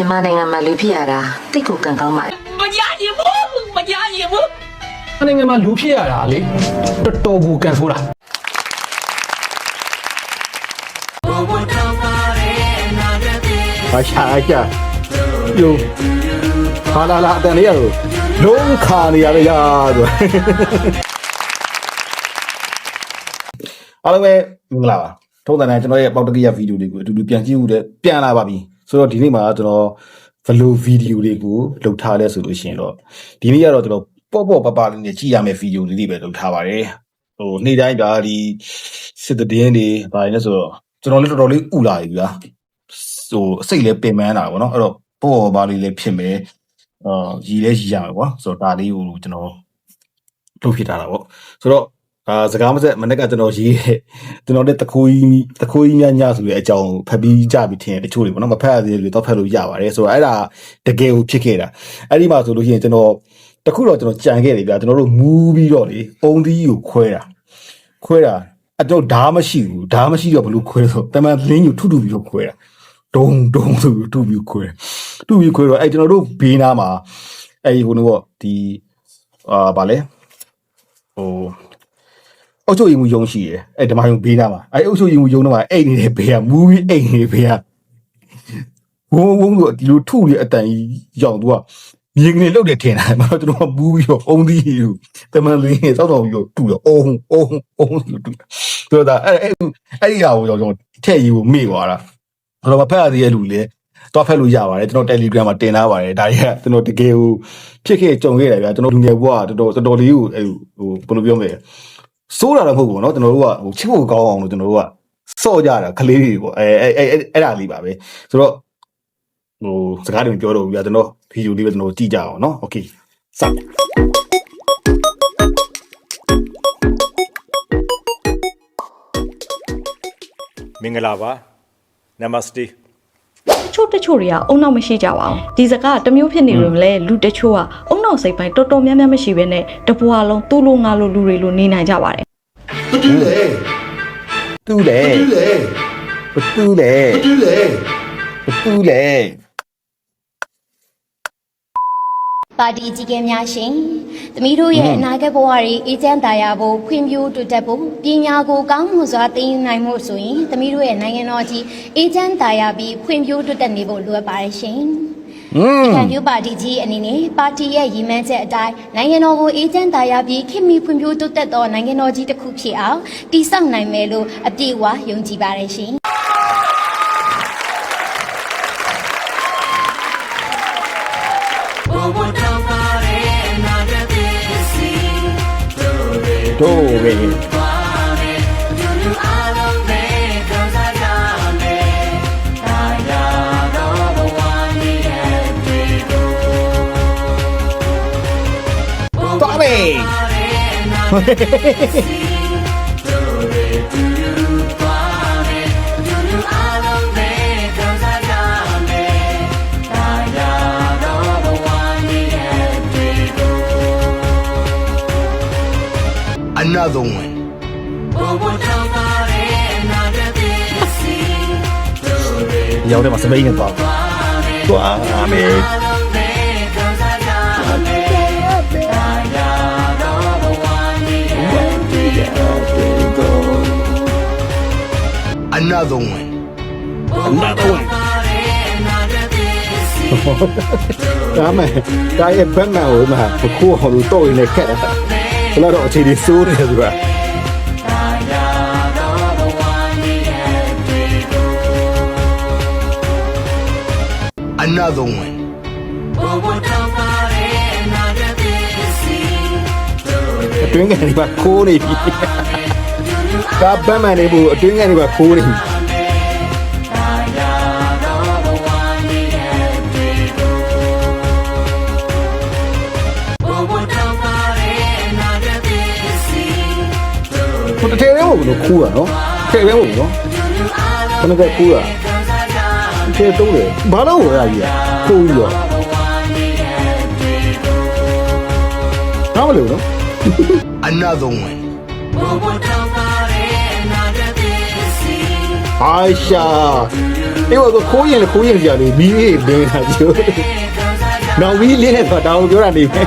မြန်မာနိုင်ငံမှာလူဖြစ်ရတာတိတ်ကိုကံကောင်းပါတယ်မရရင်ဘူးမရရင်ဘူးနိုင်ငံမှာလူဖြစ်ရတာလေတော်တော်ကိုကန်ဆိုးတာဘာရှာကြယိုဟာလာလာအတန်လေးရတော့လုံးခါနေရလေရာဆိုအားလုံးပဲမင်္ဂလာပါထုံးစံတိုင်းကျွန်တော်ရဲ့ပေါက်တကိယဗီဒီယိုလေးကိုအတူတူပြန်ကြည့်ဦးတဲ့ပြန်လာပါပြီ ဆိုတော့ဒီနေ့မှာကျွန်တော်ဗလိုဗီဒီယိုလေးကိုလုပ်ထားလဲဆိုလို့ရှိရင်တော့ဒီနေ့ကတော့ကျွန်တော်ပေါ့ပေါ့ပပလေးနဲ့ကြည့်ရမယ့်ဗီဒီယိုလေးတွေပဲလုပ်ထားပါတယ်ဟိုနေ့တိုင်းဒါဒီစစ်တည်င်းတွေဘာလဲဆိုတော့ကျွန်တော်လည်းတော်တော်လေးဥလာပြီဗျာဟိုစိတ်လည်းပင်ပန်းတာပေါ့နော်အဲ့တော့ပေါ်ပေါ်ပါလေးလည်းဖြစ်မယ်အာရည်လည်းရည်ရမယ်ကွာဆိုတော့ဒါလေးကိုကျွန်တော်လုပ်ဖြစ်ထားတာပေါ့ဆိုတော့ အာစကားမဆက်မနေ့ကကျွန်တော်ရေးတဲ့ကျွန်တော်တဲ့တခိုးကြီးတခိုးကြီးများညဆိုတဲ့အကြောင်းဖတ်ပြီးကြပြီးထင်တယ်တချို့တွေပေါ့နော်မဖတ်ရသေးဘူးတော့ဖတ်လို့ရပါတယ်ဆိုတော့အဲ့ဒါတကယ်ကိုဖြစ်ခဲ့တာအဲ့ဒီမှာဆိုလို့ရှိရင်ကျွန်တော်တခုတော့ကျွန်တော်ကြံခဲ့တယ်ဗျာကျွန်တော်တို့မူးပြီးတော့လေပုံသီးကိုခွဲတာခွဲတာအတော့ဓာမရှိဘူးဓာမရှိတော့ဘလို့ခွဲဆိုတမန်လင်းကိုထုထုပြီးတော့ခွဲတာတုံတုံဆိုပြီးတူပြီးခွဲတူပြီးခွဲတော့အဲ့ကျွန်တော်တို့ဘေးနားမှာအဲ့ဒီဟိုနော်ပေါ့ဒီအာဗာလဲဟို အုတ်ချုပ်ရင်မူယုံရှိရယ်အဲ့ဓမ္မယုံဘေးနားမှာအဲ့အုတ်ချုပ်ရင်မူယုံတော့မှာအိတ်နေတဲ့ဘေးကမူပြီးအိတ်နေဘေးကဝုံဝုံဆိုဒီလိုထုရအတန်ကြီးရောက်သူကမြေကနေလုတ်တယ်ထင်တာမဟုတ်ကျွန်တော်ကမူပြီးတော့အုံသီးကိုတမန်လေးနဲ့စောက်တော်ပြီးတော့တူတော့အုံအုံအုံဆိုတူဆိုတော့အဲ့အဲ့အဲ့ဒီဟာကိုကျွန်တော်ထည့်ရေးကိုမေ့သွားတာကျွန်တော်မဖတ်ရသေးတဲ့လူလည်းတော့ဖတ်လို့ရပါတယ်ကျွန်တော် Telegram မှာတင်ထားပါတယ်ဒါတွေကကျွန်တော်တကယ်ကိုဖြစ်ခဲ့ကြုံခဲ့တယ်ဗျာကျွန်တော်လူငယ်ဘဝကတော်တော်တော်တော်လေးကိုအဲဟိုဘယ်လိုပြောမလဲ စိုးတာတော့မဟုတ်ဘူးเนาะကျွန်တော်တို့ကဟိုချစ်ဖို့ကောင်းအောင်လို့ကျွန်တော်တို့ကစော့ကြတာကလေးတွေပေါ့အဲအဲအဲအဲ့ဒါလေးပါပဲဆိုတော့ဟိုစကားတွေမပြောတော့ဘူးဗျာကျွန်တော်ဗီဒီယိုလေးပဲကျွန်တော်ကြည့်ကြအောင်เนาะโอเคစ မင်္ဂလာပါနမစတေ တချို့တချို့တွေကအုံနောက်မရှိကြပါဘူးဒီစကားကတစ်မျိုးဖြစ်နေလို့လေလူတချို့ကအုံနောက်စိတ်ပိုင်းတော်တော်များများမရှိဘဲနဲ့တပွားလုံးသူ့လိုငါလိုလူတွေလိုနေနိုင်ကြပါတယ် တူးလေတူးလေတူးလေတူးလေတူးလေပါတီကြီးကဲများရှင်။သမီးတို့ရဲ့အနာဂတ်ဘဝတွေအေးချမ်းသာယာဖို့ဖွံ့ဖြိုးတိုးတက်ဖို့ပညာကိုကောင်းမွန်စွာသင်ယူနိုင်မှုဆိုရင်သမီးတို့ရဲ့နိုင်ငံတော်ကြီးအေးချမ်းသာယာပြီးဖွံ့ဖြိုးတိုးတက်နေဖို့လိုအပ်ပါတယ်ရှင်။ อืมဒီကံပြပါတီကြီးအနေနဲ့ပါတီရဲ့ရည်မှန်းချက်အတိုင်းနိုင်ငံတော်ကိုအေးချမ်းသာယာပြီးခင်မီဖွံ့ဖြိုးတိုးတက်သောနိုင်ငံတော်ကြီးတစ်ခုဖြစ်အောင်တည်ဆောက်နိုင်မယ်လို့အပြည့်အဝယုံကြည်ပါတယ်ရှင်။တို့ပဲ ရောက်တယ်မှာစပိန်နဲ့သွား another one. another one ဒါမဲ့ဒါရဲ့ဘက်မှန်ကိုမှပခိုးအောင်လို့တော့ရင်လည်းခက်တယ်ဘယ်တော့အခြေဒီစိုးတယ်ဆိုတာ Another one. အတွင်းကနေပါခိုးနေပြီ ဒါဘက်မှန်နေဘူးအတွင်းကနေပါခိုးနေပြီဟိုတထဲရဲမဟုတ်ဘူးလို့ခိုးရနော်ထဲရဲမဟုတ်ဘူးနော်ခဏကခိုးရထဲတုံးတယ်ဘာလို့ဝယ်ရကြီးอ่ะခိုးပြီးတော့နားမလို့နော် Another one. အာရှာအေးဘောဆိုခိုးရင်လေခိုးရင်ကြာလေမီးလေးလင်းတာကျိုးနောက်မီးလင်းနေတော့တောင်းပြောတာနေပဲ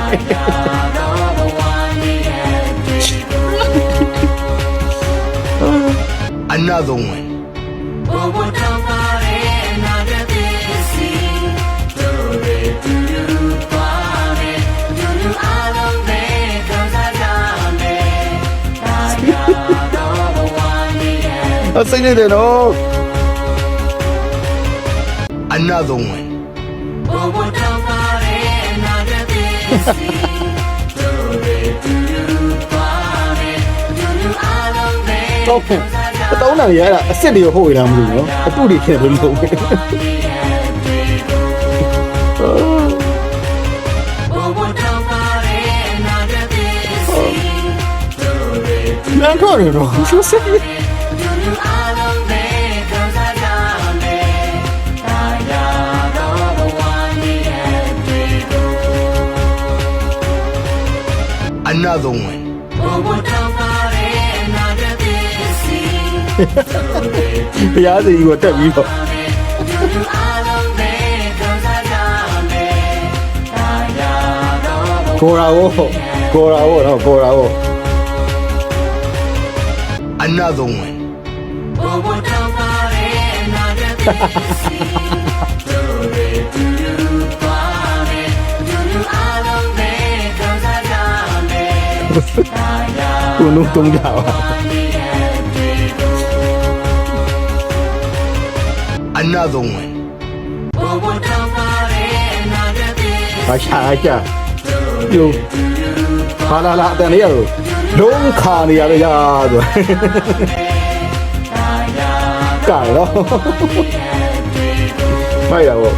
Another one. အစိမ့်နေတယ်နော် Another one. တော့တောင်းတာရတာအစ်စ်တွေဟုတ်ရလားမလို့နော်အတုတွေခဲ့လို့လို့လမ်းခေါ်ရတော့ဆိုစစ် Another one. ဘုရားစီကိုတက်ပြီးတော့ကိုရာဝကိုရာဝနော်ကိုရာဝ Another one. ကိုနုတုံးကြပါ Another one. ဘာရှာ ကြပြုံဟာလာလာအတန်လေးရတော့လုံးခါနေရတော့ရဆိုကဲတော့မိုက်ရပါ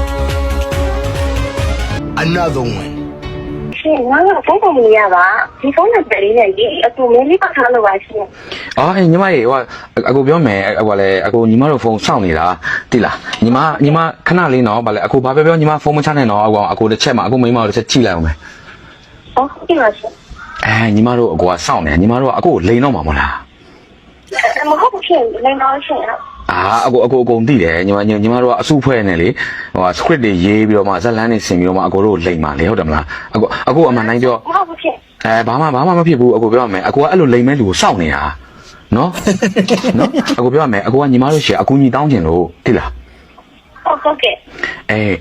Another one. ရှင်ငါကဖုန်းပေါ်မရပါဒီဖုန်းနံပါတ်လေးနဲ့ဒီအတူမင်းလေးပတ်ထားလို့ပါရှင်အော်အေးညီမရေဟိုအကိုပြောမယ်ဟိုလေအကိုညီမတို့ဖုန်းစောင့်နေတာတိလားညီမညီမခဏလေးနော်ဗာလေအကိုဘာပြောပြောညီမဖုန်းမချနိုင်တော့အကိုအကိုတစ်ချက်မှအကိုမိမတို့တစ်ချက်ကြည့်လိုက်အောင်မယ်ဟုတ်ကဲ့ပါရှင်အဲညီမတို့အကိုကစောင့်နေညီမတို့ကအကိုကိုလိန်တော့မှာမဟုတ်လားမဟုတ်ဘူးရှင်လည်းတော့ရှင် အာအကိုအကိုအကုန်သိတယ်ညီမညီညီမတို့ကအစုဖွဲ့နေလေဟို script တွေရေးပြီးတော့မှဇက်လန်းတွေဆင်ပြီးတော့မှအကိုတို့လိန်မှာလေဟုတ်တယ်မလားအကိုအကိုအမှန်တိုင်းပြောမဟုတ်ဘူးရှင်အဲဘာမှဘာမှမဖြစ်ဘူးအကိုပြောရမယ်အကိုကအဲ့လိုလိန်မဲ့လူကိုစောင့်နေတာနော်နော်အကိုပြောရမယ်အကိုကညီမတို့ရှေ့အကူညီတောင်းကျင်လို့တိလားဟုတ်ဟုတ်ကဲ့အေး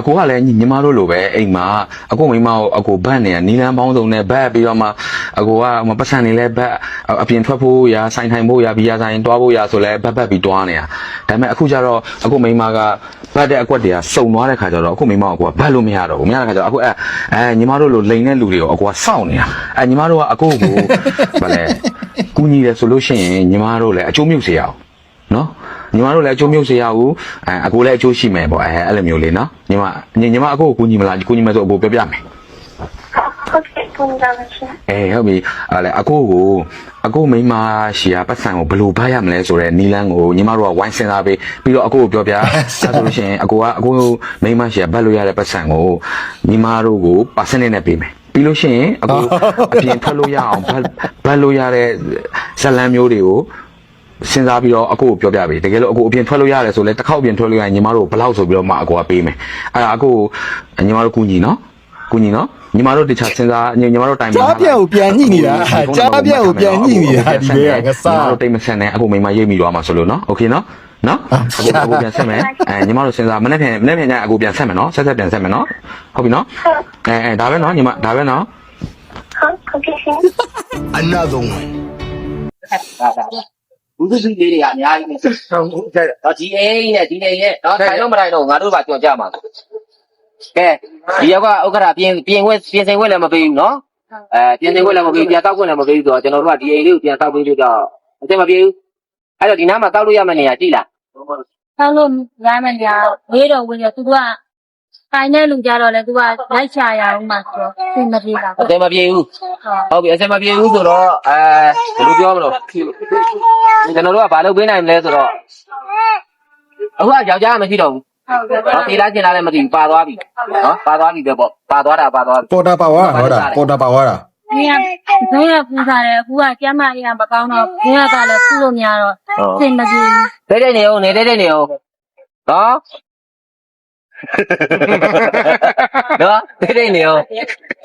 အကိုကလည်းညီမတို့လိုပဲအိမ်မှာအကိုမိမကိုအကိုဘတ်နေနီလန်းပေါင်းစုံနဲ့ဘတ်ပြီးတော့မှအကိုကမပတ်စံနေလဲဘတ်အပြင်ထွက်ဖို့ရာဆိုင်ထိုင်ဖို့ရာဘီယာဆိုင်တွားဖို့ရာဆိုလဲဘတ်ဘတ်ပြီးတွားနေတာဒါပေမဲ့အခုကျတော့အကိုမိမကဘတ်တဲ့အကွက်တွေကစုံသွားတဲ့ခါကျတော့အကိုမိမကကိုကဘတ်လို့မရတော့ဘူးမရတဲ့ခါကျတော့အခုအဲအဲညီမတို့လိုလိန်တဲ့လူတွေကိုအကိုကစောင့်နေတာအဲညီမတို့ကအကိုကိုဗာလဲကူညီတယ်ဆိုလို့ရှိရင်ညီမတို့လည်းအကျိုးမြုပ်စေရအောင်နော် ညီမတို့လည်းအကျိုးမြုပ်စေရဘူးအဲအကိုလည်းအကျိုးရှိမယ်ပေါ့အဲအဲ့လိုမျိုးလေးနော်ညီမညီညီမအကိုကိုကူညီမလားကူညီမယ်ဆိုအကိုပြောပြမယ်ဟုတ်ကဲ့ကိုကြပါရှင်အေးဟုတ်ပြီအဲ့လေအကိုကိုအကိုမိန်းမရှိရပတ်စံကိုဘယ်လိုဗတ်ရမလဲဆိုတော့နီလန်းကိုညီမတို့ကဝိုင်းစင်စားပေးပြီးတော့အကိုကိုပြောပြအဲ့ဆိုလို့ရှိရင်အကိုကအကိုမိန်းမရှိရဗတ်လို့ရတဲ့ပတ်စံကိုညီမတို့ကိုပါစနစ်နဲ့ပေးမယ်ပြီးလို့ရှိရင်အကိုအပြင်ထွက်လို့ရအောင်ဗတ်ဗတ်လို့ရတဲ့ဇလန်မျိုးတွေကို စဉ်းစားပြီးတော့အကိုကိုပြောပြပေးတကယ်လို့အကိုအပြင်ထွက်လို့ရတယ်ဆိုလဲတစ်ခေါက်အပြင်ထွက်လို့ရရင်ညီမတို့ဘယ်လောက်ဆိုပြီးတော့မှအကိုကပေးမယ်အဲ့ဒါအကိုကိုညီမတို့ကူညီနော်ကူညီနော်ညီမတို့တခြားစဉ်းစားညီညီမတို့တိုင်ပင် ကြားပြောက်ကိုပြန်ညှိနေတာကြားပြောက်ကိုပြန်ညှိနေတာဒီဘေးကငစား ညီမတို့တိတ်မဆန်နဲ့အကိုမိမရိပ်မိသွားမှာဆိုလို့နော်โอเคနော်နော်အကိုအကိုပြန်ဆက်မယ်အဲညီမတို့စဉ်းစားမနေ့ပြန်မနေ့ပြန်ကျရင်အကိုပြန်ဆက်မယ်နော်ဆက်ဆက်ပြန်ဆက်မယ်နော်ဟုတ်ပြီနော်အဲအဲဒါပဲနော်ညီမဒါပဲနော် ဟုတ်ဟုတ်ကဲ့ရှင် Another one. ဘူးသူလေးတွေကအများကြီးပဲတော့ဒီအိမ်နဲ့ဒီနေရဲ့တော့ထိုင်တော့မထိုင်တော့ငါတို့ပါကြော်ကြမှာကဲဒီရောက်ကဥက္ကရာပြင်ပြင်ဝက်ပြင်စိန်ဝက်လည်းမပေးဘူးနော်အဲပြင်စိန်ဝက်လည်းမပေးဘူးပြန်တောက်ခွင့်လည်းမပေးဘူးဆိုတော့ကျွန်တော်တို့ကဒီအိမ်လေးကိုပြန်တောက်ပေးလို့တော့အသိမပြေဘူးအဲ့တော့ဒီနားမှာတောက်လို့ရမယ့်နေရာကြည့်လားဆောက်လို့ရမယ်ညာဝေးတော့ဝေးတော့သူက တိုင်းတဲ့လူကြတော့လေသူကလိုက်ချရအောင်မှဆိုတော့သင်မပြေတာအသိမပြေဘူးဟုတ်ပြီအသိမပြေဘူးဆိုတော့အဲဘယ်လိုပြောမလို့ကျွန်တော်တို့ကဘာလုပ်ပေးနိုင်မလဲဆိုတော့အခုကယောက်ျားမရှိတော့ဘူးဟုတ်ကဲ့။တေးလားကျင်လားလည်းမသိဘူးပါသွားပြီ။နော်ပါသွားပြီပဲပေါ့။ပါသွားတာပါသွားပြီ ပေါ်တာပါဝါဟုတ်တာပေါ်တာပါဝါတာဒီကဘယ်ကပူစားတယ်အခုကကျမကြီးကမကောင်းတော့ဘယ်ကလည်းပူလို့မရတော့သင်မပြေဘူး။တဲ့တဲ့နေအောင်နေတဲ့တဲ့နေအောင်နော် နော်တိတ်တိတ်နေရော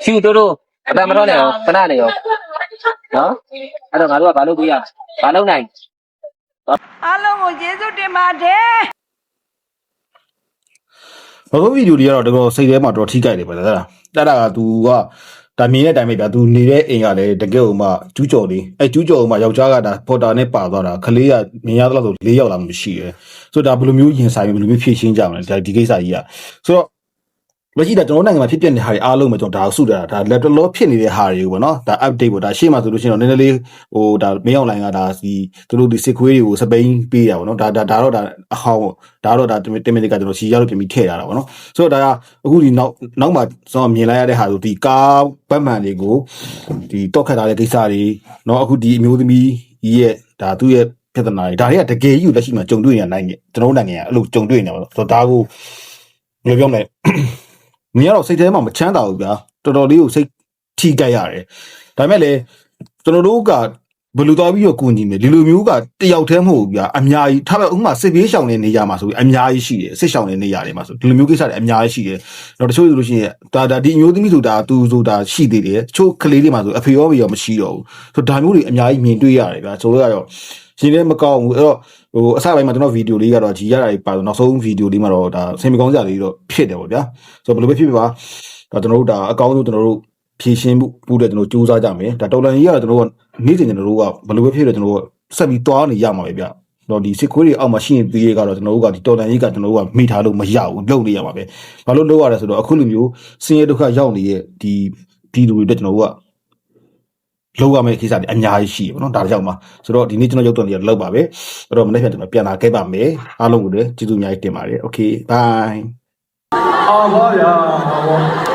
ရှူတို့တို့အတမတော်နေရောခဏနေရောနော်အဲ့တော့ငါတို့ကဘာလုပ်ပေးရဘာလုပ်နိုင်နောက်ဆုံးဗီဒီယိုတွေကတော့တော်တော်စိတ်ထဲမှာတော်ထိကြိုက်တယ်ပဲလားတက်တာက तू က ဒါမြင်တဲ့အတိုင်းပဲဗျာ तू နေတဲ့အိမ်ကလည်းတကယ်ဥမာကျူးကျော်လေးအဲကျူးကျော်ဥမာယောက်ျားကဒါပေါ်တာနဲ့ပါသွားတာခလေးကမြင်ရတော့ဆို၄ယောက်လာမှမရှိရဲဆိုတော့ဒါဘယ်လိုမျိုးရင်ဆိုင်ဘယ်လိုမျိုးဖြည့်ရှင်းကြမလဲဒါဒီကိစ္စကြီးอ่ะဆိုတော့ လက်ရှိဒါကျွန်တော်နိုင်ငံမှာဖြစ်ပျက်နေတဲ့ဟာတွေအားလုံးပဲကျွန်တော်ဒါဆုတာဒါ laptop လောဖြစ်နေတဲ့ဟာတွေကိုပေါ့နော်ဒါ update ပေါ့ဒါရှေ့မှာဆိုလို့ရှိရင်တော့နည်းနည်းလေးဟိုဒါမင်း online ကဒါဒီသူတို့ဒီစစ်ခွေးတွေကိုစပိန်ပေးတာပေါ့နော်ဒါဒါဒါတော့ဒါအဟောင်းပေါ့ဒါတော့ဒါတင်မင်းကကျွန်တော်ရှီရောက်လို့ပြင်ပြီးထည့်ထားတာပေါ့နော်ဆိုတော့ဒါကအခုဒီနောက်နောက်မှာကျွန်တော်မြင်လိုက်ရတဲ့ဟာဆိုဒီကားဘက်မှန်တွေကိုဒီတောက်ခတ်ထားတဲ့ကိစ္စတွေနော်အခုဒီအမျိုးသမီးရဲ့ဒါသူ့ရဲ့ပြဿနာတွေဒါတွေကတကယ်ကြီးကိုလက်ရှိမှာကြုံတွေ့နေရနိုင်တယ်ကျွန်တော်နိုင်ငံကအဲ့လိုကြုံတွေ့နေပါတော့ဒါကိုဘယ်လိုပြောမလဲ မင်းကတော့စိတ်ထဲမှာမချမ်းသာဘူးဗျာတော်တော်လေးကိုစိတ်ထိကြက်ရတယ်ဒါပေမဲ့လေကျွန်တော်တို့ကဘယ်လိုသွားပြီးတော့ကူညီမလဲဒီလိုမျိုးကတယောက်တည်းမဟုတ်ဘူးဗျာအများကြီးထားပါဥပမာစစ်ပြေးရှောင်နေနေရမှာဆိုပြီးအများကြီးရှိတယ်စစ်ရှောင်နေနေရတယ်မှာဆိုဒီလိုမျိုးကိစ္စတွေအများကြီးရှိတယ်တော့တချို့ဆိုလို့ရှိရင်ဒါဒါဒီအမျိုးသမီးဆိုတာသူဆိုတာရှိသေးတယ်တချို့ကလေးတွေမှာဆိုအဖေရောမေရောမရှိတော့ဘူးဆိုဒါမျိုးတွေအများကြီးမြင်တွေ့ရတယ်ဗျာဆိုတော့ကတော့ရှင်လည်းမကောင်းဘူးအဲ့တော့ ဟိုအစပိုင်းမှာကျွန်တော်ဗီဒီယိုလေးကတော့ကြီးရတာပါတော့နောက်ဆုံးဗီဒီယိုလေးမှာတော့ဒါဆင်မကောင်းကြလေးတော့ဖြစ်တယ်ပေါ့ဗျာဆိုတော့ဘယ်လိုပဲဖြစ်ဖြစ်ပါဒါကျွန်တော်တို့ဒါအကောင်းဆုံးကျွန်တော်တို့ဖြည့်ရှင်းမှုပူတဲ့ကျွန်တော်စူးစမ်းကြမယ်ဒါတော်လန်ကြီးကတော့ကျွန်တော်တို့ကနေ့စဉ်ကျွန်တော်တို့ကဘယ်လိုပဲဖြစ်လို့ကျွန်တော်တို့ဆက်ပြီးသွားနေရမှာပဲဗျတော့ဒီစစ်ခွေးတွေအောက်မှာရှိရင်ပြီးရကတော့ကျွန်တော်တို့ကဒီတော်လန်ကြီးကကျွန်တော်တို့ကမိထားလို့မရဘူးလုံနေရမှာပဲဘာလို့လုံရလဲဆိုတော့အခုလိုမျိုးစင်းရဲဒုက္ခရောက်နေတဲ့ဒီဒီလူတွေအတွက်ကျွန်တော်တို့က လောက်ရမယ့်ကိစ္စတွေအများကြီးရှိတယ်ဗောနော်ဒါကြောင့်ပါဆိုတော့ဒီနေ့ကျွန်တော်ရုပ်သွင်းရလောက်ပါပဲအဲ့တော့မနေ့ကကျွန်တော်ပြန်လာခဲ့ပါမယ်အားလုံးကိုလည်းကျေးဇူးအများကြီးတင်ပါတယ်โอเค bye အောင်ပါဗျာ